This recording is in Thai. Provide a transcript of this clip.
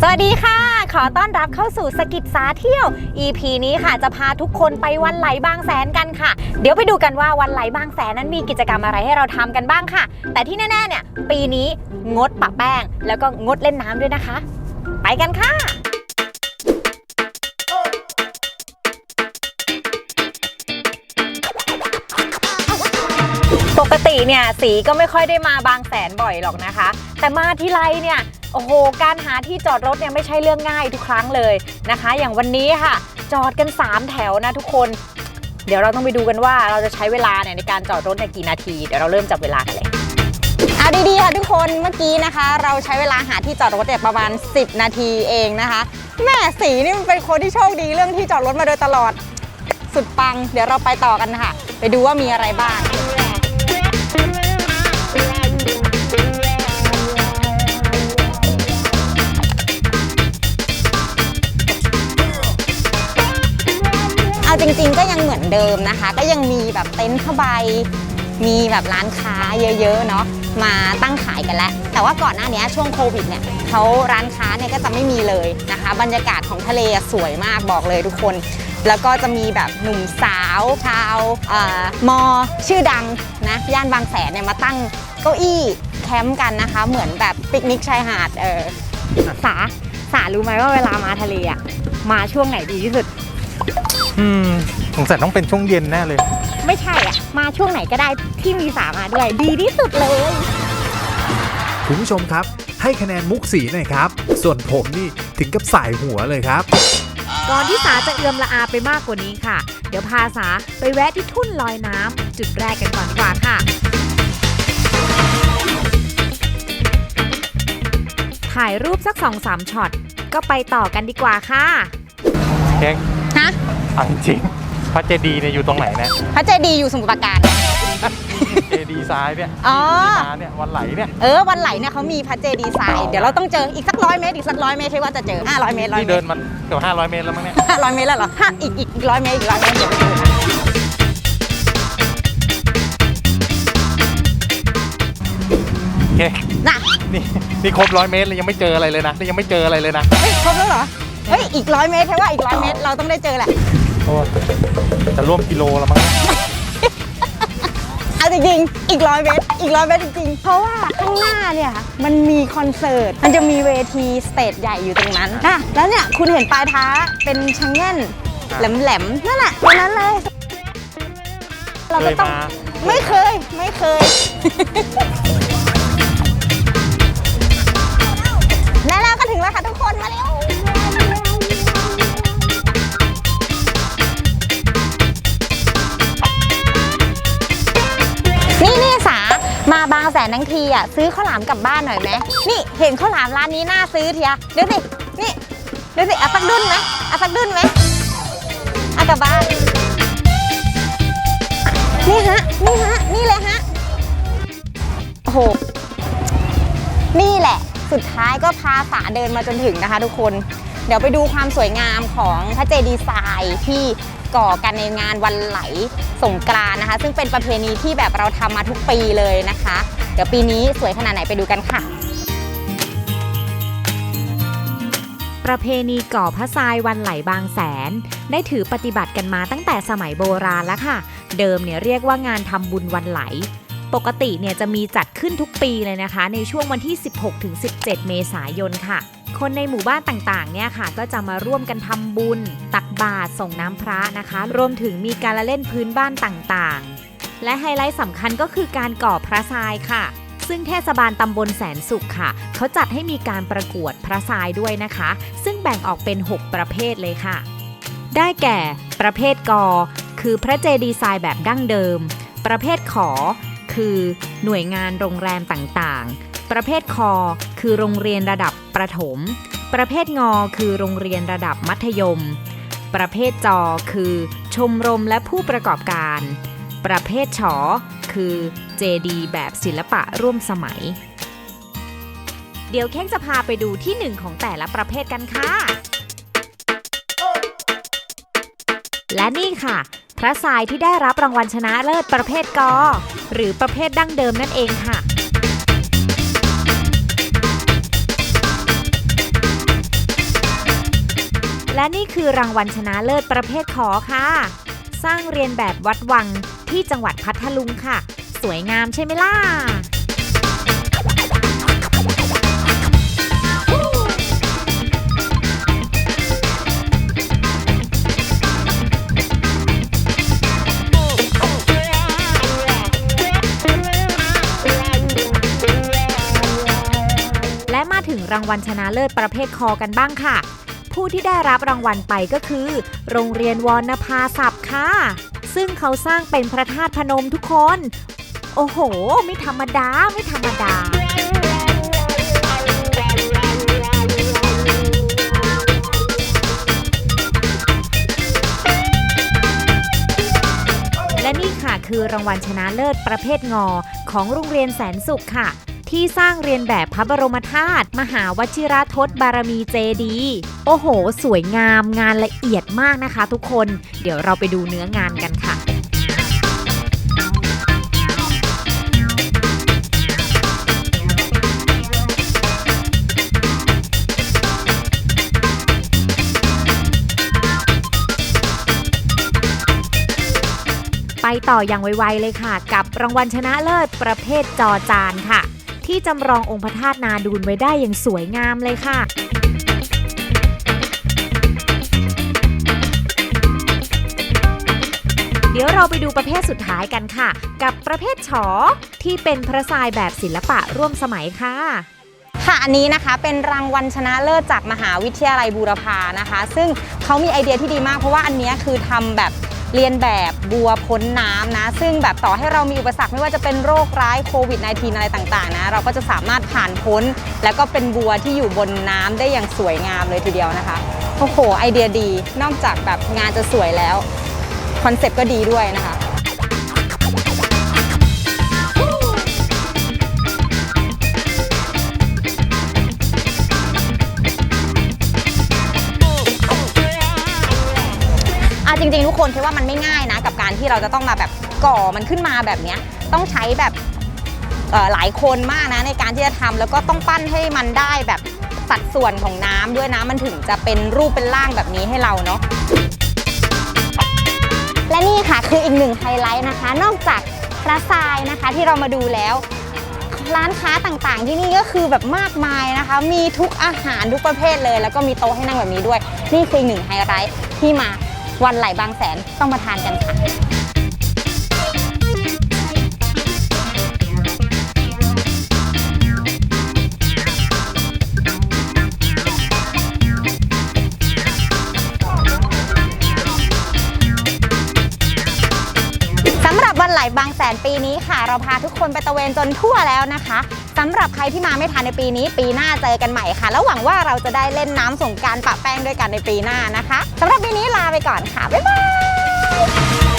สวัสดีค่ะ ขอต้อนรับเข้าสู่สกิจสาเที่ยว EP นี้ค่ะจะพาทุกคนไปวันไหลบางแสนกันค่ะ เดี๋ยวไปดูกันว่าวันไหลบางแสนนั้นมีกิจกรรมอะไรให้เราทำกันบ้างค่ะ แต่ที่แน่ๆเนี่ย ปีนี้งดปะแป้ง แล้วก็งดเล่นน้ำด้วยนะคะ ไปกันค่ะ ปกติเนี่ยสีก็ไม่ค่อยได้มาบางแสนบ่อยหรอกนะคะ แต่มาที่ไรเนี่ย โอ้โห การหาที่จอดรถเนี่ยไม่ใช่เรื่องง่ายทุกครั้งเลยนะคะ อย่างวันนี้ค่ะ จอดกัน 3 แถวนะทุกคน เดี๋ยวเราต้องไปดูกันว่าเราจะใช้เวลาเนี่ยในการจอดรถเนี่ยกี่นาที เดี๋ยวเราเริ่มจับเวลากันเลยเอาดีๆค่ะทุกคนเมื่อกี้นะคะ เราใช้เวลาหาที่จอดรถเนี่ยประมาณ 10 นาทีเองนะคะแม่สีนี่มันเป็นคนที่โชคดีเรื่องที่จอดรถมาโดยตลอด สุดปัง เดี๋ยวเราไปต่อกันค่ะ ไปดูว่ามีอะไรบ้าง เอาจริงๆก็ยังเหมือนเดิมนะคะ ก็ยังมีแบบเต็นท์ผ้าใบ มีแบบร้านค้าเยอะๆเนาะมาตั้งขายกันแล้ว แต่ว่าก่อนหน้านี้ช่วงโควิดเนี่ยเขาร้านค้าเนี่ยก็จะไม่มีเลยนะคะ บรรยากาศของทะเลสวยมากบอกเลยทุกคน แล้วก็จะมีแบบหนุ่มสาวชาวอ่อมอชื่อดังนะย่านบางแสนเนี่ยมาตั้งเก้าอี้แคมป์กันนะคะ เหมือนแบบปิกนิกชายหาดเออสาสารู้ไหมว่าเวลามาทะเลอะมาช่วงไหนดีที่สุด อืมสงสัยต้องเป็นช่วงเย็นแน่เลย ไม่ใช่อะ มาช่วงไหนก็ได้ที่มีสามาด้วย ดีที่สุดเลย คุณผู้ชมครับ ให้คะแนนมุกสีหน่อยครับ ส่วนผมนี่ถึงกับสายหัวเลยครับ ก่อนที่สาจะเอือมละอาไปมากกว่านี้ค่ะ เดี๋ยวพาสาไปแวะที่ทุ่นลอยน้ำจุดแรกกันก่อนดีกว่าค่ะ ถ่ายรูปสักสองสามช็อตก็ไปต่อกันดีกว่าค่ะ เค้งฮะ เอาจริงๆพระเจดีย์เนี่ยอยู่ตรงไหนเนี่ยพระเจดีย์อยู่สมุทรปราการ เจดีย์ซ้ายเนี่ยอ๋อที่มาเนี่ยวันไหลเนี่ยเออวันไหลเนี่ยเขามีพระเจดีย์ทรายเดี๋ยวเราต้องเจออีกสักร้อยเมตรอีกสักร้อยเมตรใช่ว่าจะเจอ500เมตรร้อยนี่เมเดิตนรมันเกือบ500 เมตรแล้วมั้งเนี่ยร้อยเมตรแล้วเหรอฮะอีกอีกอีกร้อยเมตรอีกร้อยเมตรเดี๋ยวไปดูนะโอเคน่ะนี่นี่ครบร้อยเมตรเลยยังไม่เจออะไรเลยนะนี่ยังไม่เจออะไรเลยนะเฮ้ยครบแล้วเหรอเฮ้ยอีกร้อยเมตรใช่ว่าอีกร้อยเมตรเราต้องได้เจอแหละ โอ้จะร่วมกิโลแล้วมั้งเอาจริงๆอีกร้อยเมตรอีกร้อยเมตรจริงๆ เพราะว่าข้างหน้าเนี่ยค่ะมันมีคอนเสิร์ต มันจะมีเวทีสเตจใหญ่อยู่ตรงนั้นอะแล้วเนี่ยคุณเห็นปลายเท้าเป็นชะแง่นแหลมๆนั่นแหละตรงนั้นเลย เราเคก็ยต้องมาไม่เคยไม่เคย อะซื้อข้าวหลามกลับบ้านหน่อยไหมนี่เห็นข้าวหลามร้านนี้น่าซื้อเทียเดี๋ยวสินี่เดี๋ยวสิเอาสักดุนไหมเอาสักดุนไหมเอากลับบ้านนี่ฮะนี่ฮะนี่เลยฮะโอ้โหนี่แหละ สุดท้ายก็พาสาเดินมาจนถึงนะคะ ทุกคน เดี๋ยวไปดูความสวยงามของพระเจดีย์ทรายที่ก่อกันในงานวันไหลสงกรานนะคะ ซึ่งเป็นประเพณีที่แบบเราทำมาทุกปีเลยนะคะ เดี๋ยวปีนี้สวยขนาดไหนไปดูกันค่ะ ประเพณีก่อพระทรายวันไหลบางแสน ได้ถือปฏิบัติกันมาตั้งแต่สมัยโบราณแล้วค่ะ เดิมเนี่ยเรียกว่างานทำบุญวันไหลปกติเนี่ยจะมีจัดขึ้นทุกปีเลยนะคะ ในช่วงวันที่ 16-17 เมษายนค่ะ คนในหมู่บ้านต่างๆเนี่ยค่ะ ก็จะมาร่วมกันทำบุญ ตักบาตรส่งน้ำพระนะคะ รวมถึงมีการละเล่นพื้นบ้านต่างๆ และไฮไลท์สำคัญก็คือการก่อพระทรายค่ะ ซึ่งเทศบาลตำบลแสนสุขค่ะ เขาจัดให้มีการประกวดพระทรายด้วยนะคะ ซึ่งแบ่งออกเป็น 6 ประเภทเลยค่ะ ได้แก่ ประเภทกอ คือพระเจดีย์ทรายแบบดั้งเดิม ประเภทขอ คือหน่วยงานโรงแรมต่างๆ ประเภทคอ คือโรงเรียนระดับประถม ประเภทงอ คือโรงเรียนระดับมัธยม ประเภทจอ คือ ชมรมและผู้ประกอบการ ประเภทฉอ คือเจดีแบบศิลปะร่วมสมัย เดี๋ยวเค้งจะพาไปดูที่หนึ่งของแต่ละประเภทกันค่ะ และนี่ค่ะ พระทรายที่ได้รับรางวัลชนะเลิศประเภทกอ หรือประเภทดั้งเดิมนั่นเองค่ะและนี่คือรางวัลชนะเลิศประเภทขอค่ะ สร้างเรียนแบบวัดวังที่จังหวัดพัทลุงค่ะ สวยงามใช่ไหมล่ะและมาถึงรางวัลชนะเลิศประเภทคอกันบ้างค่ะ ผู้ที่ได้รับรางวัลไปก็คือ โรงเรียนวรรณภาศัพท์ค่ะ ซึ่งเขาสร้างเป็นพระธาตุพนมทุกคน โอ้โห ไม่ธรรมดา ไม่ธรรมดาและนี่ค่ะคือรางวัลชนะเลิศประเภทงอของโรงเรียนแสนสุขค่ะ ที่สร้างเรียนแบบพระบรมธาตุมหาวชิราทศบารมีเจดี โอ้โห สวยงามงานละเอียดมากนะคะทุกคน เดี๋ยวเราไปดูเนื้องานกันค่ะไปต่ออย่างไวๆเลยค่ะ กับรางวัลชนะเลิศประเภทจอจานค่ะ ที่จำลององค์พระธาตุนาดูลไว้ได้อย่างสวยงามเลยค่ะเดี๋ยวเราไปดูประเภทสุดท้ายกันค่ะ กับประเภทฉอที่เป็นพระทรายแบบศิลปะร่วมสมัยค่ะ ค่ะอันนี้นะคะเป็นรางวัลชนะเลิศจากมหาวิทยาลัยบูรพานะคะ ซึ่งเขามีไอเดียที่ดีมากเพราะว่าอันเนี้ยคือทำแบบ เรียนแบบบัวพ้นน้ำนะ ซึ่งแบบต่อให้เรามีอุปสรรคไม่ว่าจะเป็นโรคร้ายโควิด -19 อะไรต่างๆนะ เราก็จะสามารถผ่านพ้น แล้วก็เป็นบัวที่อยู่บนน้ำได้อย่างสวยงามเลยทีเดียวนะคะโอ้โหไอเดียดี นอกจากแบบงานจะสวยแล้ว คอนเซ็ปต์ก็ดีด้วยนะคะ ริงๆทุกคนคิดว่ามันไม่ง่ายนะ กับการที่เราจะต้องมาแบบก่อมันขึ้นมาแบบเนี้ยต้องใช้แบบหลายคนมากนะในการที่จะทำแล้วก็ต้องปั้นให้มันได้แบบสัดส่วนของน้ำด้วยนะมันถึงจะเป็นรูปเป็นร่างแบบนี้ให้เราเนาะและนี่ค่ะคืออีกหนึ่งไฮไลท์นะคะ นอกจากพระทรายนะคะที่เรามาดูแล้ว ร้านค้าต่างๆ ที่นี่ก็คือแบบมากมายนะคะ มีทุกอาหารทุกประเภทเลย แล้วก็มีโต๊ะให้นั่งแบบนี้ด้วย นี่คือหนึ่งไฮไลท์ที่มา วันไหลบางแสนต้องมาทานกันค่ะำหรับางแสนปีนี้ค่ะ เราพาทุกคนไปตะเวนจนทั่วแล้วนะคะสำหรับใครที่มาไม่ทันในปีนี้ ปีหน้าเจอกันใหม่ค่ะ แล้วหวังว่าเราจะได้เล่นน้ำสงการปะแป้งด้วยกันในปีหน้านะคะสำหรับปีนี้ลาไปก่อนค่ะบ๊ายบาย